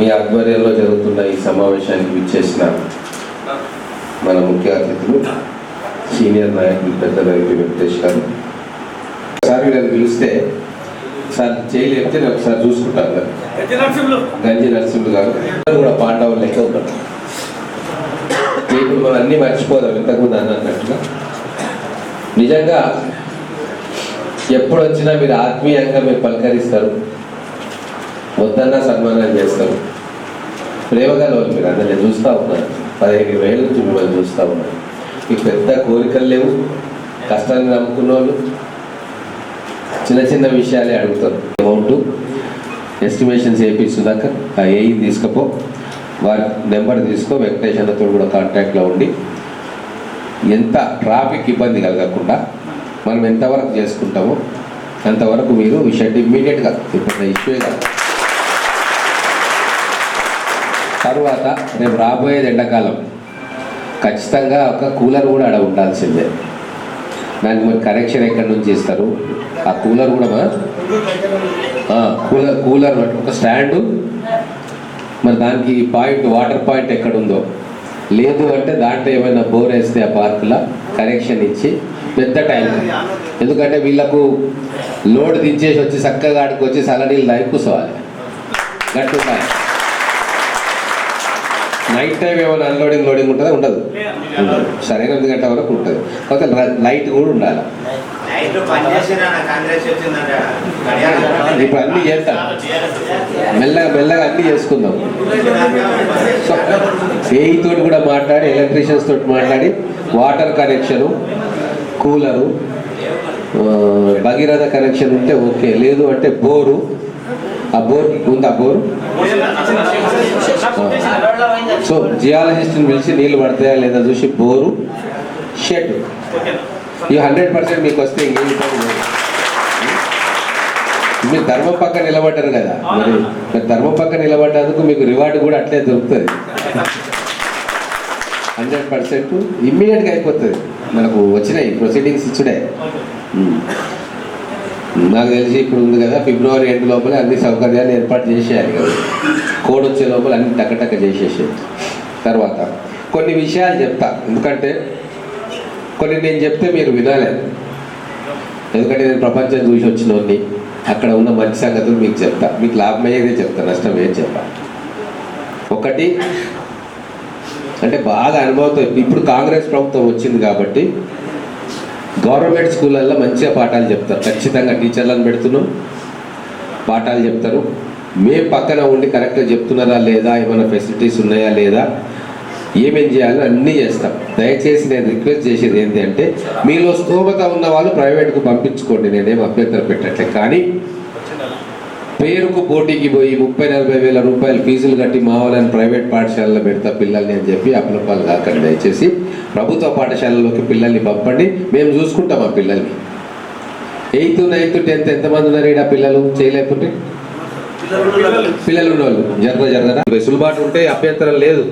మీ ఆధ్వర్యంలో జరుగుతున్న ఈ సమావేశానికి విచ్చేసిన మన ముఖ్య అతిథులు సీనియర్ నాయకులు పెద్ద రైతు వెంకటేష్ గారు. సార్ వీళ్ళని పిలిస్తే సార్ చేయలు చెప్తే నేను ఒకసారి చూసుకుంటాను గంజి నరసింహులు గారు. అందరూ కూడా పాండవులు లెక్క ఉన్నారు ఇప్పుడు మనం అన్నీ మర్చిపోదాం ఇంతకుముందు అని అన్నట్టుగా. నిజంగా ఎప్పుడు వచ్చినా మీరు ఆత్మీయంగా మీరు పలకరిస్తారు. వద్దన్నా సన్మానం చేస్తారు. ప్రేమగా వాళ్ళు మీరు. అందరినీ చూస్తూ ఉన్నారు. పదిహేను వేల నుంచి మిమ్మల్ని చూస్తూ ఉన్నారు. మీకు పెద్ద కోరికలు లేవు. కష్టాన్ని నమ్ముకున్న వాళ్ళు చిన్న చిన్న విషయాలే అడుగుతారు. అమౌంట్ ఎస్టిమేషన్స్ వేయించుదాక ఆ ఏఈ తీసుకపో. వారి నెంబర్ తీసుకో. వెంకటేష్ అన్నతో కూడా కాంటాక్ట్లో ఉండి ఎంత ట్రాఫిక్ ఇబ్బంది కలగకుండా మనం ఎంతవరకు చేసుకుంటామో అంతవరకు మీరు షెడ్ ఇమ్మీడియట్గా ఇప్పుడు ఇష్యూ కాదు తర్వాత రేపు రాబోయేది ఎండాకాలం. ఖచ్చితంగా ఒక కూలర్ కూడా ఆడ ఉండాల్సిందే. దానికి మరి కరెక్షన్ ఎక్కడి నుంచి ఇస్తారు? ఆ కూలర్ కూడా కూలర్ కూలర్ ఒక స్టాండు. మరి దానికి పాయింట్ వాటర్ పాయింట్ ఎక్కడ ఉందో? లేదు అంటే దాంట్లో ఏమైనా బోర్ వేస్తే ఆ పార్కులో కనెక్షన్ ఇచ్చి పెద్ద టైం. ఎందుకంటే వీళ్ళకు లోడ్ దించేసి వచ్చి చక్కగా ఆడికి వచ్చి సలనీళ్ళు తాగి కూర్చోవాలి. గట్టు ఉండాలి నైట్ టైం ఏమైనా అన్లోడింగ్ లోడింగ్ ఉంటుందా? ఉండదు. సరైన ఎనిమిది గంటల వరకు ఉంటుంది. కాకపోతే లైట్ కూడా ఉండాలి. ఇప్పుడు అన్నీ చేస్తాం. మెల్లగా మెల్లగా అన్నీ చేసుకుందాం. ఏఈ తోటి కూడా మాట్లాడి ఎలక్ట్రీషియన్స్ తోటి మాట్లాడి water connection cooler Bhagiratha connection ఉంటే ఓకే. లేదు అంటే బోరు. ఆ బోర్ ఉందా బోర్? సో జియాలజిస్ట్ని పిలిచి నీళ్ళు పడతాయా లేదా చూసి బోరు? షెడ్. ఈ హండ్రెడ్ పర్సెంట్ మీకు వస్తే ఇంకేం మీరు ధర్మం పక్క నిలబడ్డారు కదా. మరి మీరు ధర్మం పక్క నిలబడ్డందుకు మీకు రివార్డు కూడా అట్లే దొరుకుతుంది. హండ్రెడ్ పర్సెంట్ ఇమ్మీడియట్గా అయిపోతుంది. మనకు వచ్చినాయి ప్రొసీడింగ్స్ ఇచ్చుడే. నాకు తెలిసి ఇప్పుడు ఉంది కదా ఫిబ్రవరి ఎండ్ లోపల అన్ని సౌకర్యాలు ఏర్పాటు చేసేయాలి కదా. కోడ్ వచ్చే లోపల అన్ని టక్కటక్క చేసేసి తర్వాత కొన్ని విషయాలు చెప్తా. ఎందుకంటే కొన్ని నేను చెప్తే మీరు వినాలేదు ఎందుకంటే నేను ప్రపంచం చూసి వచ్చిన అక్కడ ఉన్న మంచి సంగతులు మీకు చెప్తా. మీకు లాభమయ్యేదే చెప్తా నష్టం ఏం చెప్పా. ఒకటి అంటే బాగా అనుభవంతో ఇప్పుడు కాంగ్రెస్ ప్రభుత్వం వచ్చింది కాబట్టి గవర్నమెంట్ స్కూళ్ళల్లో మంచిగా పాఠాలు చెప్తారు. ఖచ్చితంగా టీచర్లను పెడుతున్నాం. పాఠాలు చెప్తారు. మేము పక్కన ఉండి కరెక్ట్గా చెప్తున్నారా లేదా? ఏమైనా ఫెసిలిటీస్ ఉన్నాయా లేదా? ఏమేం చేయాలో అన్నీ చేస్తాం. దయచేసి నేను రిక్వెస్ట్ చేసేది ఏంటి అంటే మీలో స్తోమత ఉన్న వాళ్ళు ప్రైవేట్కు పంపించుకోండి. నేనేం అభ్యంతరం పెట్టట్లే కానీ పేరుకు పోటీకి పోయి ముప్పై నలభై వేల రూపాయలు ఫీజులు కట్టి మా వాళ్ళని ప్రైవేట్ పాఠశాలలో పెడతా పిల్లల్ని అని చెప్పి అప్లపాలు కాకండి దయచేసి. ప్రభుత్వ పాఠశాలలోకి పిల్లల్ని పంపండి. మేము చూసుకుంటాం ఆ పిల్లల్ని. ఎయిత్ నైన్త్ టెన్త్ ఎంతమంది ఉన్నారు ఇక్కడ పిల్లలు? చేయలేకుంటే పిల్లలు ఉన్నవాళ్ళు జరగ జరగరా వెసులుబాటు ఉంటే అభ్యంతరం లేదు.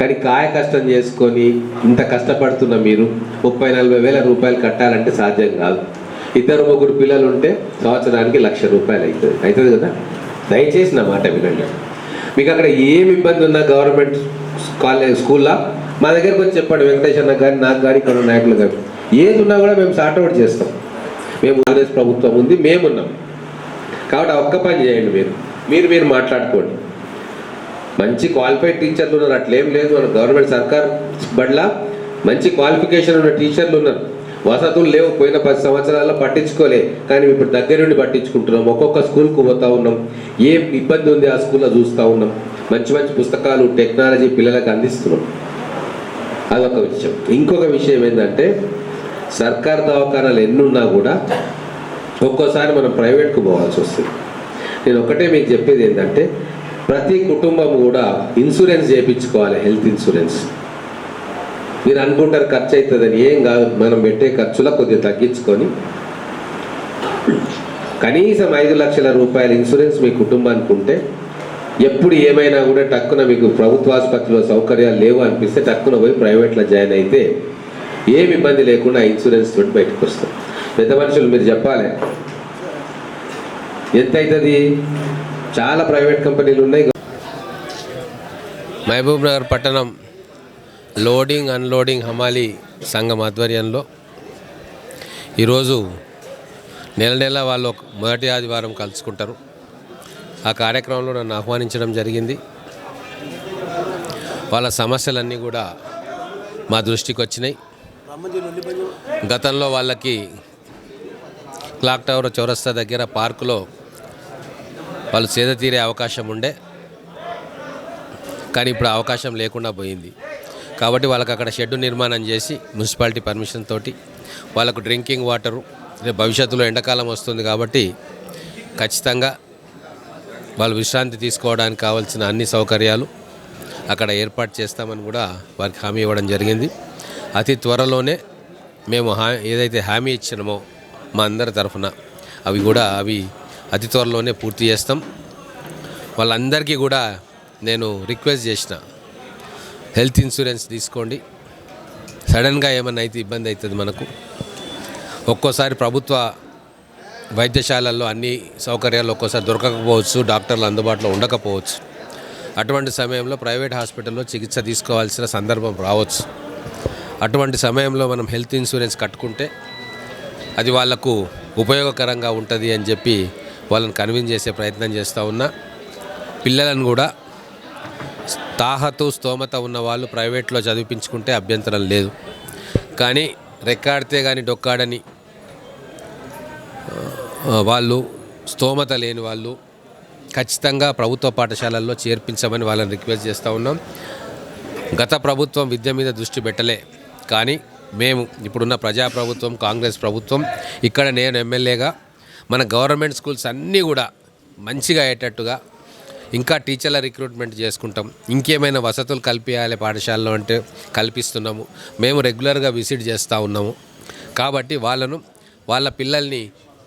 కానీ కాయ కష్టం చేసుకొని ఇంత కష్టపడుతున్న మీరు ముప్పై నలభై వేల రూపాయలు కట్టాలంటే సాధ్యం కాదు. ఇద్దరు ముగ్గురు పిల్లలు ఉంటే సంవత్సరానికి లక్ష రూపాయలు అవుతుంది అవుతుంది కదా? దయచేసి నా మాట వినండి. మీకు అక్కడ ఏమి ఇబ్బంది ఉన్నా గవర్నమెంట్ కాలేజ్ స్కూల్లో? మా దగ్గరకు వచ్చి చెప్పండి వెంకటేశ్వర కానీ నాకు కానీ ఇక్కడ నాయకులు కానీ ఏది ఉన్నా కూడా మేము సార్ట్అవుట్ చేస్తాం. మేము కాంగ్రెస్ ప్రభుత్వం ఉంది మేమున్నాం. కాబట్టి ఒక్క పని చేయండి మీరు. మీరు మీరు మాట్లాడుకోండి. మంచి క్వాలిఫైడ్ టీచర్లు ఉన్నారు అట్లేం లేదు. మన గవర్నమెంట్ సర్కార్ బడ్ల మంచి క్వాలిఫికేషన్ ఉన్న టీచర్లు ఉన్నారు. వసతులు లేవు. పోయిన పది సంవత్సరాల్లో పట్టించుకోలే. కానీ ఇప్పుడు దగ్గరుండి పట్టించుకుంటున్నాం. ఒక్కొక్క స్కూల్కి పోతా ఉన్నాం. ఏం ఇబ్బంది ఉంది ఆ స్కూల్లో చూస్తూ ఉన్నాం. మంచి మంచి పుస్తకాలు టెక్నాలజీ పిల్లలకు అందిస్తున్నాం. అదొక విషయం. ఇంకొక విషయం ఏంటంటే సర్కార్ దవాఖానాలు ఎన్నున్నా కూడా ఒక్కోసారి మనం ప్రైవేట్కు పోవాల్సి వస్తుంది. నేను ఒకటే మీకు చెప్పేది ఏంటంటే ప్రతి కుటుంబం కూడా ఇన్సూరెన్స్ చేయించుకోవాలి హెల్త్ ఇన్సూరెన్స్. మీరు అనుకుంటారు ఖర్చు అవుతుందని ఏం కాదు. మనం పెట్టే ఖర్చులో కొద్దిగా తగ్గించుకొని కనీసం ఐదు లక్షల రూపాయల ఇన్సూరెన్స్ మీ కుటుంబానికి ఉంటే ఎప్పుడు ఏమైనా కూడా టక్కున మీకు ప్రభుత్వ ఆసుపత్రిలో సౌకర్యాలు లేవు అనిపిస్తే టక్కున పోయి ప్రైవేట్లో జాయిన్ అయితే ఏమి ఇబ్బంది లేకుండా ఇన్సూరెన్స్ తోటి బయటకు వస్తాం. పెద్ద మనుషులు మీరు చెప్పాలి. ఎంత అవుతుంది చాలా ప్రైవేట్ కంపెనీలు ఉన్నాయి. మహబూబ్ నగర్ పట్టణం లోడింగ్ అన్లోడింగ్ హమాలీ సంఘం ఆధ్వర్యంలో ఈరోజు నెల నెల వాళ్ళు మొదటి ఆదివారం కలుసుకుంటారు. ఆ కార్యక్రమంలో నన్ను ఆహ్వానించడం జరిగింది. వాళ్ళ సమస్యలన్నీ కూడా మా దృష్టికి వచ్చినాయి. గతంలో వాళ్ళకి క్లాక్ టవర్ చౌరస్తా దగ్గర పార్కులో వాళ్ళు సేద తీరే అవకాశం ఉండే. కానీ ఇప్పుడు అవకాశం లేకుండా పోయింది. కాబట్టి వాళ్ళకి అక్కడ షెడ్ నిర్మాణం చేసి మున్సిపాలిటీ పర్మిషన్ తోటి వాళ్ళకు డ్రింకింగ్ వాటరు రేపు భవిష్యత్తులో ఎండాకాలం వస్తుంది కాబట్టి ఖచ్చితంగా వాళ్ళు విశ్రాంతి తీసుకోవడానికి కావాల్సిన అన్ని సౌకర్యాలు అక్కడ ఏర్పాటు చేస్తామని కూడా వారికి హామీ ఇవ్వడం జరిగింది. అతి త్వరలోనే మేము హా ఏదైతే హామీ ఇచ్చినామో మా అందరి తరఫున అవి కూడా అవి అతి త్వరలోనే పూర్తి చేస్తాం. వాళ్ళందరికీ కూడా నేను రిక్వెస్ట్ చేసిన హెల్త్ ఇన్సూరెన్స్ తీసుకోండి. సడన్గా ఏమన్నా అయితే ఇబ్బంది అవుతుంది మనకు. ఒక్కోసారి ప్రభుత్వ వైద్యశాలల్లో అన్ని సౌకర్యాలు ఒక్కోసారి దొరకకపోవచ్చు డాక్టర్లు అందుబాటులో ఉండకపోవచ్చు. అటువంటి సమయంలో ప్రైవేట్ హాస్పిటల్లో చికిత్స తీసుకోవాల్సిన సందర్భం రావచ్చు. అటువంటి సమయంలో మనం హెల్త్ ఇన్సూరెన్స్ కట్టుకుంటే అది వాళ్ళకు ఉపయోగకరంగా ఉంటుంది అని చెప్పి వాళ్ళని కన్విన్స్ చేసే ప్రయత్నం చేస్తూ ఉన్నా. పిల్లలను కూడా తాహతు స్తోమత ఉన్న వాళ్ళు ప్రైవేట్లో చదివించుకుంటే అభ్యంతరం లేదు. కానీ రెక్కాడితే కానీ డొక్కాడని వాళ్ళు స్తోమత లేని వాళ్ళు ఖచ్చితంగా ప్రభుత్వ పాఠశాలల్లో చేర్పించమని వాళ్ళని రిక్వెస్ట్ చేస్తూ ఉన్నాం. గత ప్రభుత్వం విద్య మీద దృష్టి పెట్టలే. కానీ మేము ఇప్పుడున్న ప్రజాప్రభుత్వం కాంగ్రెస్ ప్రభుత్వం ఇక్కడ నేను ఎమ్మెల్యేగా మన గవర్నమెంట్ స్కూల్స్ అన్నీ కూడా మంచిగా అయ్యేటట్టుగా ఇంకా టీచర్ల రిక్రూట్మెంట్ చేసుకుంటాం. ఇంకేమైనా వసతులు కల్పించాలి పాఠశాలలో అంటే కల్పిస్తున్నాము. మేము రెగ్యులర్గా విజిట్ చేస్తూ ఉన్నాము. కాబట్టి వాళ్ళను వాళ్ళ పిల్లల్ని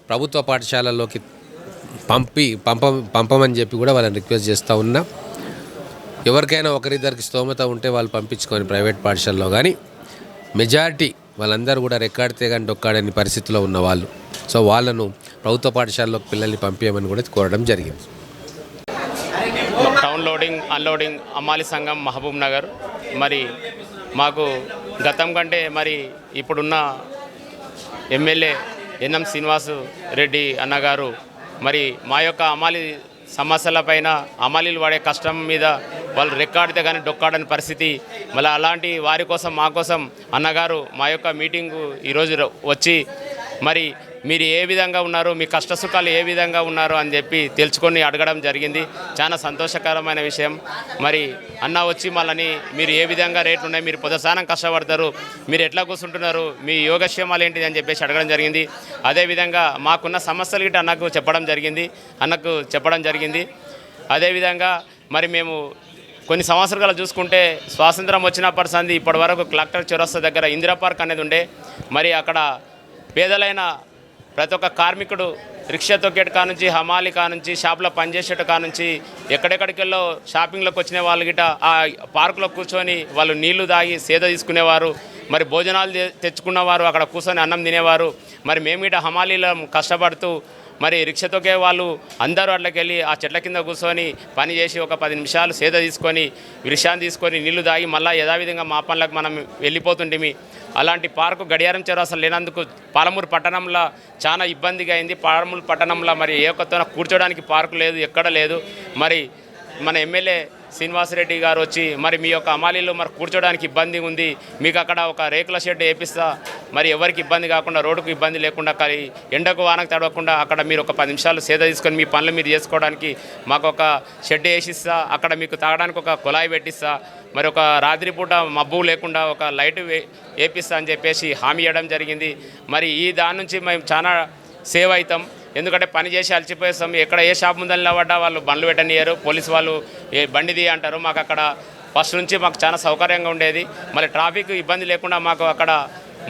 ప్రభుత్వ పాఠశాలల్లోకి పంపి పంప పంపమని చెప్పి కూడా వాళ్ళని రిక్వెస్ట్ చేస్తూ ఉన్నా. ఎవరికైనా ఒకరిద్దరికి స్తోమత ఉంటే వాళ్ళు పంపించుకొని ప్రైవేట్ పాఠశాలలో కానీ మెజారిటీ వాళ్ళందరూ కూడా రెక్కాడితే కానీ డొక్కాడని పరిస్థితిలో ఉన్న వాళ్ళు. సో వాళ్ళను ప్రభుత్వ పాఠశాలలోకి పిల్లల్ని పంపించమని కూడా కోరడం జరిగింది. లోడింగ్ అన్లోడింగ్ అమ్మాలి సంఘం మహబూబ్ నగర్ మరి మాకు గతం కంటే మరి ఇప్పుడున్న ఎమ్మెల్యే ఎన్ఎం శ్రీనివాసు రెడ్డి అన్నగారు మరి మా యొక్క అమాలి సమస్యలపైన అమాలీలు పడే కష్టం మీద వాళ్ళు రెక్కాడితే కానీ డొక్కాడని పరిస్థితి మళ్ళీ అలాంటి వారి కోసం మా కోసం అన్నగారు మా యొక్క మీటింగు ఈరోజు వచ్చి మరి మీరు ఏ విధంగా ఉన్నారు మీ కష్ట సుఖాలు ఏ విధంగా ఉన్నారు అని చెప్పి తెలుసుకొని అడగడం జరిగింది. చాలా సంతోషకరమైన విషయం. మరి అన్న వచ్చి మళ్ళీ మీరు ఏ విధంగా రేట్లు ఉన్నాయి మీరు పొదసానం కష్టపడతారు మీరు ఎట్లా కూర్చుంటున్నారు మీ యోగక్షేమాలు ఏంటిది అని చెప్పేసి అడగడం జరిగింది. అదేవిధంగా మాకున్న సమస్యలు గిట్ట అన్నకు చెప్పడం జరిగింది. అన్నకు చెప్పడం జరిగింది. అదేవిధంగా మరి మేము కొన్ని సంవత్సరాలు చూసుకుంటే స్వాతంత్రం వచ్చినప్పటి సంది ఇప్పటి వరకు కలెక్టర్ చౌరస్తా దగ్గర ఇందిరా పార్క్ అనేది ఉండే. మరి అక్కడ పేదలైన ప్రతి ఒక్క కార్మికుడు రిక్షా తొక్కేట కానుంచి హమాలి కానుంచి షాప్లో పనిచేసేట కానుంచి నుంచి షాపింగ్లోకి వచ్చిన వాళ్ళు గిట ఆ పార్కులో కూర్చొని వాళ్ళు నీళ్ళు తాగి సేద తీసుకునేవారు మరి భోజనాలు తె- తెచ్చుకున్నవారు అక్కడ కూర్చొని అన్నం తినేవారు. మరి మేము గిట హమాలీలో కష్టపడుతూ మరి రిక్షా తొక్కే వాళ్ళు అందరూ అట్లకెళ్ళి ఆ చెట్ల కింద కూర్చొని పని చేసి ఒక పది నిమిషాలు సేద తీసుకొని విషయాన్ని తీసుకొని నీళ్ళు తాగి మళ్ళీ యథావిధంగా మా పనులకు మనం వెళ్ళిపోతుంటిమి. అలాంటి పార్కు గడియారం చెరువు అసలు లేనందుకు పాలమూరు పట్టణంలో చాలా ఇబ్బందిగా అయింది. పాలమూరు పట్టణంలో మరి ఏ ఒక్కతోన కూర్చోడానికి పార్కు లేదు ఎక్కడ లేదు. మరి మన ఎమ్మెల్యే శ్రీనివాసరెడ్డి గారు వచ్చి మరి మీ యొక్క అమాలీలో మరి కూర్చోడానికి ఇబ్బంది ఉంది మీకు అక్కడ ఒక రేకుల షెడ్ వేపిస్తా మరి ఎవరికి ఇబ్బంది కాకుండా రోడ్డుకు ఇబ్బంది లేకుండా కానీ ఎండకు వానకు తడవకుండా అక్కడ మీరు ఒక పది నిమిషాలు సేద తీసుకొని మీ పనులు మీరు చేసుకోవడానికి మాకు ఒక షెడ్ వేసిస్తా అక్కడ మీకు తాగడానికి ఒక కుళాయి పెట్టిస్తా మరి ఒక రాత్రిపూట మబ్బు లేకుండా ఒక లైట్ వే- వేపిస్తా అని చెప్పేసి హామీ ఇవ్వడం జరిగింది. మరి ఈ దాని నుంచి మేము చాలా సేవ్ అవుతాం. ఎందుకంటే పని చేసి అలసిపోయేస్తాం. ఎక్కడ ఏ షాప్ ముందని నిలబడ్డా వాళ్ళు బండ్లు పెట్టనియరు పోలీసు వాళ్ళు ఏ బండిది అంటారు మాకు అక్కడ ఫస్ట్ నుంచి మాకు చాలా సౌకర్యంగా ఉండేది. మళ్ళీ ట్రాఫిక్ ఇబ్బంది లేకుండా మాకు అక్కడ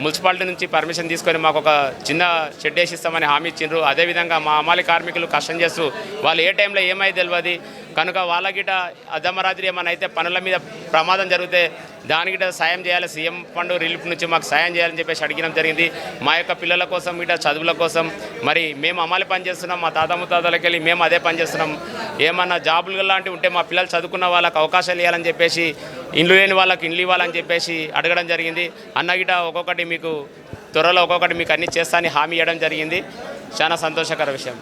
మున్సిపాలిటీ నుంచి పర్మిషన్ తీసుకొని మాకు ఒక చిన్న షెడ్ వేసి ఇస్తామని హామీ ఇచ్చిండ్రు. అదేవిధంగా మా అమాలి కార్మికులు కష్టం చేస్తూ వాళ్ళు ఏ టైంలో ఏమై తెలియదు కనుక వాళ్ళకిట అర్ధమరాత్రి ఏమైనా అయితే పనుల మీద ప్రమాదం జరిగితే దానికిట సాయం చేయాలి. సీఎం ఫండ్ రిలీఫ్ నుంచి మాకు సాయం చేయాలని చెప్పేసి అడిగడం జరిగింది. మా యొక్క పిల్లల కోసం ఇట చదువుల కోసం మరి మేము అమ్మాలి పని చేస్తున్నాం. మా తాత ముత్తాతలకి వెళ్ళి మేము అదే పని చేస్తున్నాం. ఏమన్నా జాబులు లాంటివి ఉంటే మా పిల్లలు చదువుకున్న వాళ్ళకి అవకాశాలు ఇవ్వాలని చెప్పేసి ఇండ్లు లేని వాళ్ళకి ఇండ్లు ఇవ్వాలని చెప్పేసి అడగడం జరిగింది. అన్నగిట ఒక్కొక్కటి మీకు త్వరలో ఒక్కొక్కటి మీకు అన్ని చేస్తా అని హామీ ఇవ్వడం జరిగింది. చాలా సంతోషకర విషయం.